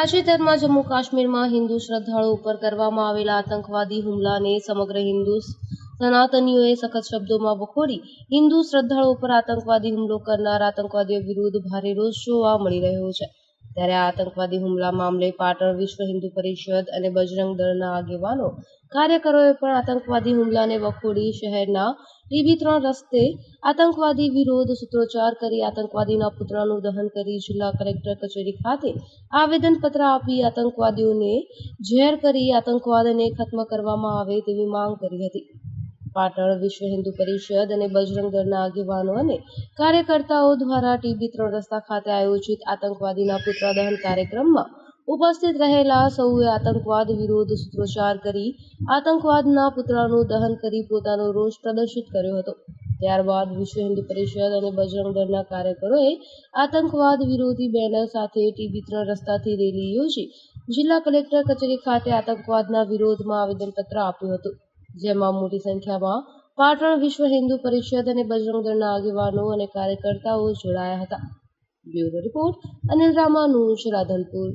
તાજેતરમાં જમ્મુ કાશ્મીરમાં હિન્દુ શ્રદ્ધાળુ ઉપર કરવામાં આવેલા આતંકવાદી હુમલાને સમગ્ર હિન્દુ સનાતનીઓએ સખત શબ્દોમાં વખોડી હિન્દુ શ્રદ્ધાળુ ઉપર આતંકવાદી હુમલો કરનાર આતંકવાદીઓ વિરુદ્ધ ભારે રોષ જોવા મળી રહ્યો છે. ત્યારે આતંકવાદી હુમલા મામલે પાટણ વિશ્વ હિન્દુ પરિષદ અને બજરંગ દળના આગેવાનો, કાર્યકરોએ પણ આતંકવાદી હુમલાને વખોડી શહેરના ડીબી ત્રણ રસ્તે આતંકવાદી વિરોધ સૂત્રોચ્ચાર કરી આતંકવાદીના પુતળાનું દહન કરી જિલ્લા કલેક્ટર કચેરી ખાતે આવેદનપત્ર આપી આતંકવાદીઓને ઝેર કરી આતંકવાદને ખત્મ કરવામાં આવે તેવી માંગ કરી હતી. પાટણ વિશ્વ હિન્દુ પરિષદ અને બજરંગ દળના આગેવાનો અને કાર્યકર્તાઓ દ્વારા ટીબી ત્રણ રસ્તા ખાતે આયોજિત આતંકવાદીના પુત્રદહન કાર્યક્રમમાં ઉપસ્થિત રહેલા સૌએ આતંકવાદ વિરોધ સૂત્રોચ્ચાર કરી આતંકવાદના પુતળાનું દહન કરી પોતાનો રોષ પ્રદર્શિત કર્યો હતો. ત્યારબાદ વિશ્વ હિન્દુ પરિષદ અને બજરંગ દળના કાર્યકરોએ આતંકવાદ વિરોધી બેનર સાથે ટીબી ત્રણ રસ્તાથી રેલી યોજી જિલ્લા કલેક્ટર કચેરી ખાતે આતંકવાદના વિરોધમાં આવેદનપત્ર આપ્યું હતું. જેમાં મોટી સંખ્યામાં પાટણ વિશ્વ હિન્દુ પરિષદ અને બજરંગ દળના આગેવાનો અને કાર્યકર્તાઓ જોડાયા હતા. Bureau report Anil Ramanuj, Radhanpur.